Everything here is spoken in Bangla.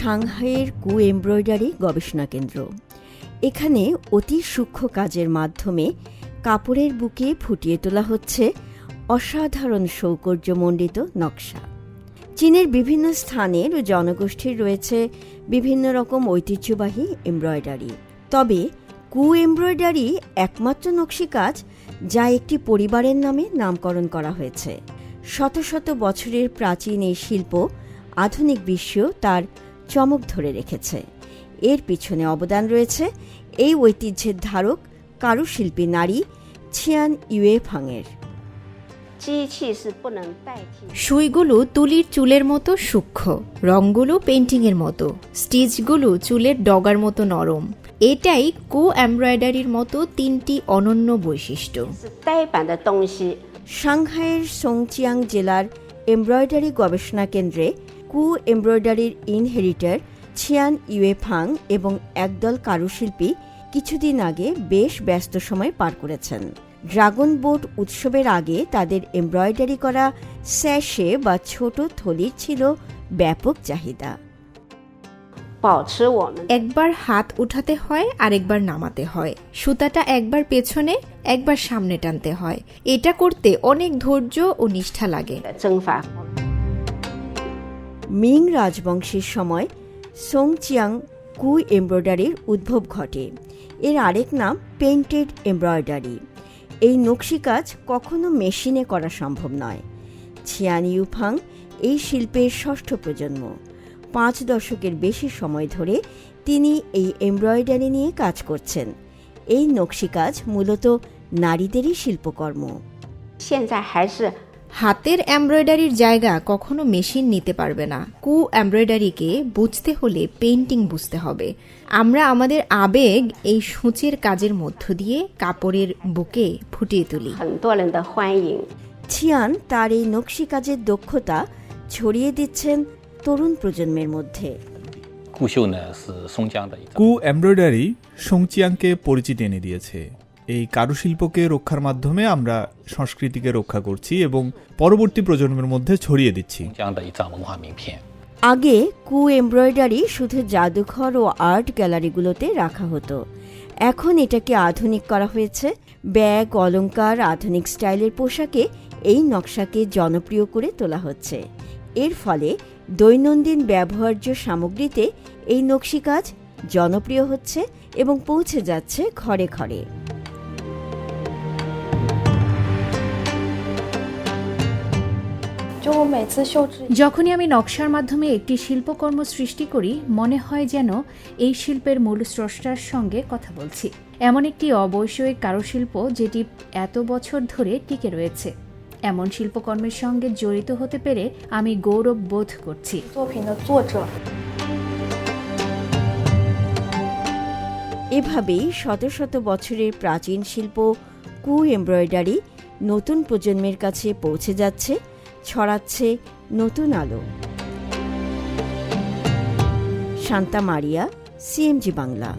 সাংহাইয়ের কু এমব্রয়ডারি গবেষণা কেন্দ্র। এখানে অতি সূক্ষ্ম কাজের মাধ্যমে কাপড়ের বুকে ফুটিয়ে তোলা হচ্ছে অসাধারণ সৌকর্যমণ্ডিত নকশা। চীনের বিভিন্ন স্থানের জনগোষ্ঠীর রয়েছে বিভিন্ন রকম ঐতিহ্যবাহী এমব্রয়ডারি। তবে কু এমব্রয়ডারি একমাত্র নকশি কাজ যা একটি পরিবারের নামে নামকরণ করা হয়েছে। শত শত বছরের প্রাচীন এই শিল্প আধুনিক বিশ্ব তার চমক ধরে রেখেছে। এর পিছনে অবদান রয়েছে এই ঐতিহ্যের ধারক কারুশিল্পী নারী ছিয়ান ইউয়েফাংয়ের। সুইগুলো তুলির চুলের মতো সূক্ষ্ম রঙগুলো পেন্টিংয়ের মতো, স্টিচগুলো চুলের ডগার মতো নরম। এটাই কো এমব্রয়ডারির মতো তিনটি অনন্য বৈশিষ্ট্য। সাংহাইয়ের সোংচিয়াং জেলার এমব্রয়ডারি গবেষণা কেন্দ্রে কু এমব্রয়ডারির ইনহেরিটার ছিয়ান ইউয়েফাং এবং একদল কারুশিল্পী কিছুদিন আগে বেশ ব্যস্ত সময় পার করেছেন। ড্রাগন বোট উৎসবের আগে তাদের এমব্রয়ডারি করা স্যাশে বা ছোট থলির ছিল ব্যাপক চাহিদা। একবার হাত উঠাতে হয় আর একবার নামাতে হয়। সুতাটা একবার পেছনে একবার সামনে টানতে হয়। এটা করতে অনেক ধৈর্য ও নিষ্ঠা লাগে। মিং রাজবংশের সময় সোংচিয়াং কু এমব্রয়ডারির উদ্ভব ঘটে এর আরেক নাম পেইন্টেড এমব্রয়ডারি এই নকশিকাজ কখনো মেশিনে করা সম্ভব নয় ছিয়ান ইউফাং এই শিল্পের ষষ্ঠ প্রজন্ম পাঁচ দশকের বেশি সময় ধরে তিনি এই এমব্রয়ডারি নিয়ে কাজ করছেন এই নকশিকাজ মূলত নারীদেরই শিল্পকর্ম 现在还是 হাতের এমব্রয়ডারির জায়গা কখনো মেশিন নিতে পারবে না। কু এমব্রয়ডারিকে বুঝতে হলে পেন্টিং বুঝতে হবে। আমরা আমাদের আবেগ এই সূচের কাজের মধ্য দিয়ে কাপড়ের বুকে ফুটিয়ে তুলি। ছিয়ান তার এই নকশি কাজের দক্ষতা ছড়িয়ে দিচ্ছেন তরুণ প্রজন্মের মধ্যে। কু এমব্রয়ডারি সংচিয়াংকে পরিচিতি এনে দিয়েছে। এই কারুশিল্পকে রক্ষার মাধ্যমে আমরা সংস্কৃতিকে রক্ষা করছি এবং পরবর্তী প্রজন্মের মধ্যে ছড়িয়ে দিচ্ছি। আগে কু এমব্রয়ডারি শুধু জাদুঘর ও আর্ট গ্যালারিগুলোতে রাখা হতো। এখন এটাকে আধুনিক করা হয়েছে। ব্যাগ অলঙ্কার আধুনিক স্টাইলের পোশাকে এই নকশাকে জনপ্রিয় করে তোলা হচ্ছে। এর ফলে দৈনন্দিন ব্যবহার্য সামগ্রীতে এই নকশিকাজ জনপ্রিয় হচ্ছে এবং পৌঁছে যাচ্ছে ঘরে ঘরে। যখনই আমি নকশার মাধ্যমে একটি শিল্পকর্ম সৃষ্টি করি, মনে হয় যেন এই শিল্পের মূল স্রষ্টার সঙ্গে কথা বলছি। এমন একটি অবৈষয়িক কারুশিল্প যেটি এত বছর ধরে টিকে রয়েছে। এমন শিল্পকর্মের সঙ্গে জড়িত হতে পেরে আমি গৌরব বোধ করছি। এভাবেই শত শত বছরের প্রাচীন শিল্প কু এমব্রয়ডারি নতুন প্রজন্মের কাছে পৌঁছে যাচ্ছে। ছড়াচ্ছে নতুন আলো। শান্তা মারিয়া সিএমজি বাংলা।